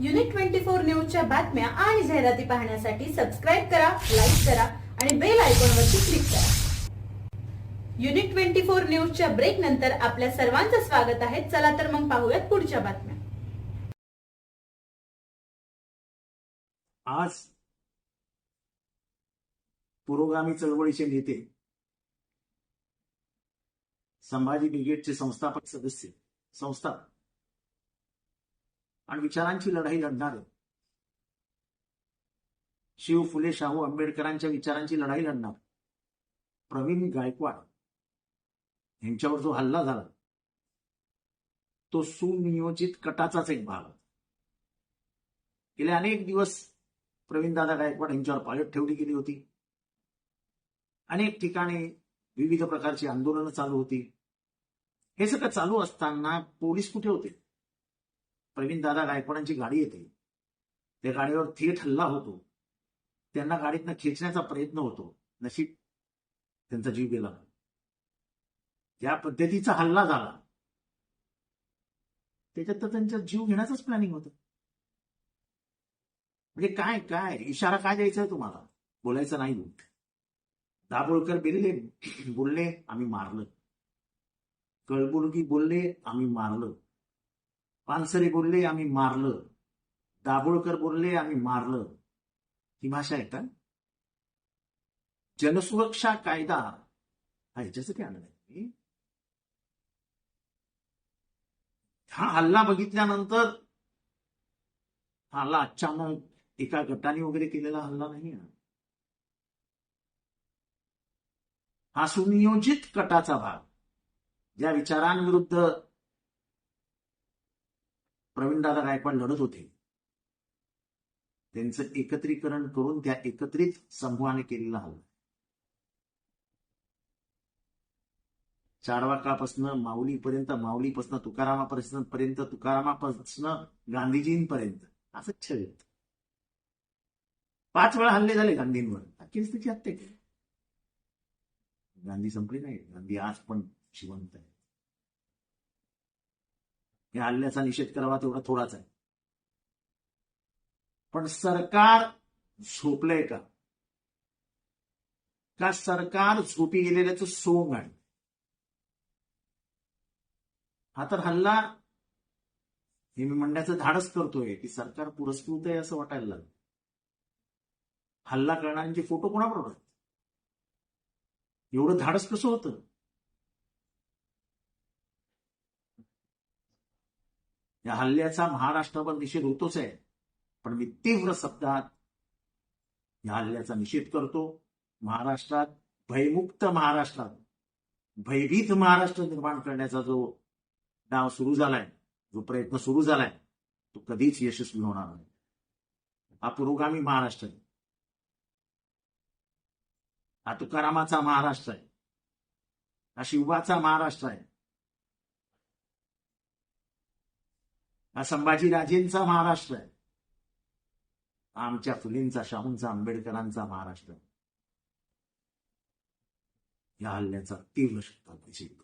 Unit twenty four न्यूजच्या बातम्या आणि जाहिराती पाहण्यासाठी सबस्क्राईब करा लाईक करा आणि बेल आयकॉनवरती क्लिक करा. युनिट ट्वेंटी फोर न्यूजच्या ब्रेक नंतर आपल्या सर्वांचं स्वागत आहे. चला तर मग पाहूयात पुढच्या बातम्या. आज पुरोगामी चळवळीचे नेते संभाजी ब्रिगेडचे संस्थापक सदस्य संस्थापक आणि विचारांची लढाई लढणारे शिव फुले शाहू आंबेडकरांच्या विचारांची लढाई लढणार. प्रवीण गायकवाड यांच्यावर जो हल्ला झाला तो सुनियोजित कटाचाच एक भाग. गेले अनेक दिवस प्रवीणदादा गायकवाड यांच्यावर पाळत ठेवली गेली होती. अनेक ठिकाणी विविध प्रकारची आंदोलनं चालू होती. हे सगळं चालू असताना पोलीस कुठे होते? प्रवीण दादा गायकवाडांची गाडी येते. त्या गाडीवर थेट हल्ला होतो. त्यांना गाडीतनं खेचण्याचा प्रयत्न होतो. नशीब त्यांचा जीव गेला. ज्या पद्धतीचा हल्ला झाला. त्याच्यात तर त्यांचा जीव घेण्याचाच प्लॅनिंग होतं. म्हणजे काय काय? इशारा काय द्यायचा आहे तुम्हाला? बोलायचं नाही. दाभोळकर बिरले बोलले आम्ही मारलं. कळबुलगी बोलले आम्ही मारलं. पानसरे बोलले आम्ही मारलं. दाभोळकर बोलले आम्ही मारलं. ही भाषा आहे का? जनसुरक्षा कायदा हा याच्यासाठी आणलाय. नाही हा हल्ला बघितल्यानंतर हा हल्ला अचानक एका गटाने वगैरे केलेला हल्ला नाही हा सुनियोजित कटाचा भाग. ज्या विचारांविरुद्ध प्रवीणदादा गायकवाड लढत होते. त्यांचं एकत्रीकरण करून त्या एकत्रित समूहाने केलेला हल्ला चारवाकापासनं माऊलीपर्यंत माऊलीपासनं तुकारामापासून पर्यंत तुकारामापासनं गांधीजींपर्यंत. असंच छळ. पाच वेळा हल्ले झाले गांधींवर. त्याची हत्या केली. गांधी संपली नाही गांधी आज पण जिवंत आहे हे हल्ल्याचा निषेध करावा तेवढा थोडाच आहे. पण सरकार झोपलंय का? का सरकार झोपी गेलेल्याचं सोंग आहे? हा तर हल्ला हे मी म्हणण्याचं धाडस करतोय की सरकार पुरस्कृत आहे असं वाटायला लागलं. हल्ला करणाऱ्यांचे फोटो कोणाबरोबर एवढं धाडस कसं होतं? या हल्ल्याचा महाराष्ट्रावर निषेध होतोच आहे. पण मी तीव्र शब्दात या हल्ल्याचा निषेध करतो. महाराष्ट्रात भयमुक्त महाराष्ट्रात भयभीत महाराष्ट्र निर्माण करण्याचा जो डाव सुरू झालाय जो प्रयत्न सुरू झालाय तो कधीच यशस्वी होणार नाही. हा पुरोगामी महाराष्ट्र आहे. हा तुकारामाचा महाराष्ट्र आहे. हा शिवबाचा महाराष्ट्र आहे. हा संभाजीराजेंचा महाराष्ट्र आहे. आमच्या फुलेंचा शाहूंचा आंबेडकरांचा महाराष्ट्र या हल्ल्याचा तीव्र शब्दात निषेध